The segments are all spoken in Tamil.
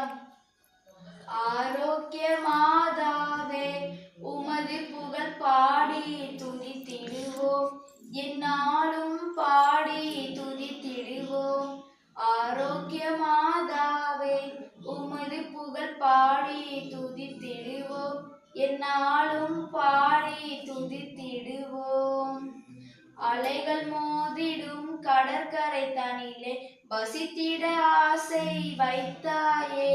துதித்திடுவோம் ஆரோக்கிய மாதாவே உமது புகழ் பாடி துதித்திடுவோம் என்னாலும் பாடி துதித்திடுவோம் ஆரோக்கிய மாதாவே உமது புகழ் பாடி துதித்திடுவோம் என்னாலும் பாடி துதித்திடுவோம் அலைகள் மோதிடும் கடற்கரை தனிலே வசித்திட வைத்தாயே.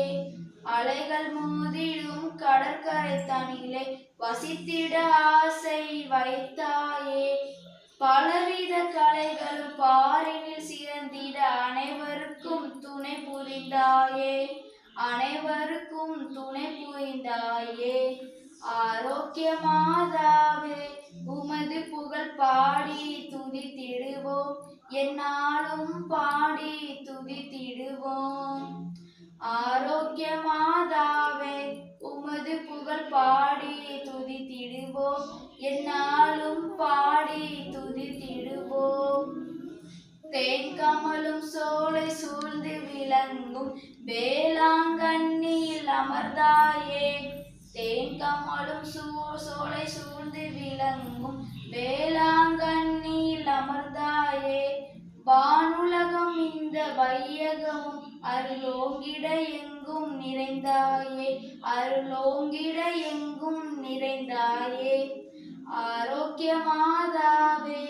அலைகள் மோதிடும் கடற்கரை தனிலே வசித்திட ஆசை வைத்தாயே. பலவித கலைகளும் பாரினில் சிறந்திட அனைவருக்கும் துணை புரிந்தாயே. அனைவருக்கும் துணை புரிந்தாயே. ஆரோக்கிய மாதாவே உமது புகழ் பாடி துதித்திடுவோம். என்னாலும் பாடி துதித்திடுவோம். ஆரோக்கிய மாதாவே உமது புகழ் பாடி துதித்திடுவோம். என்னாலும் பாடி துதித்திடுவோம். தேன்கமலும் சோலை சூழ்ந்து விளங்கும். வேளாங்கண்ணியில் அமர்ந்தாயே. தேன்கமலும் சூ சோலை சூழ்ந்து விளங்கும். வே வானுலகம் இந்த வையகமும் அருளோங்கிட எங்கும் நிறைந்தாயே அருளோங்கிட எங்கும் நிறைந்தாயே. ஆரோக்கிய மாதாவே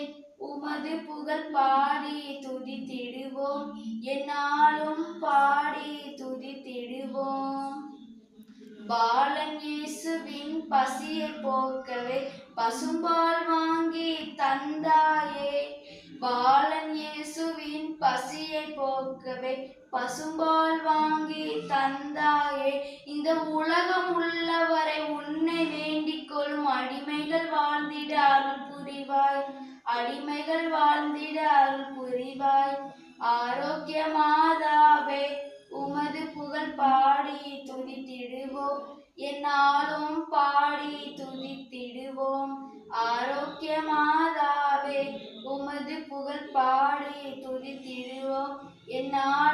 உமது புகழ் பாடி துதித்திடுவோம். என்னாலும் பாடி துதித்திடுவோம். பாலன் இயேசுவின் பசியை போக்கவே பசும்பால் வாங்கி தந்தாயே. பசும்பால் வாங்கி தந்தாயே இந்த உலகம் உள்ளவரை உன்னை வேண்டிக் கொள்ளும் அடிமைகள் வாழ்ந்திட அருள் புரிவாய். அடிமைகள் வாழ்ந்திட அருள் புரிவாய். ஆரோக்கிய மாதாவே உமது புகழ் பாடி துதித்திடுவோம். என்னாலும் பாடி துதித்திடுவோம். ஆரோக்கிய மாதாவே உமது புகழ் பாடி துதித்திடுவோம். என்னால்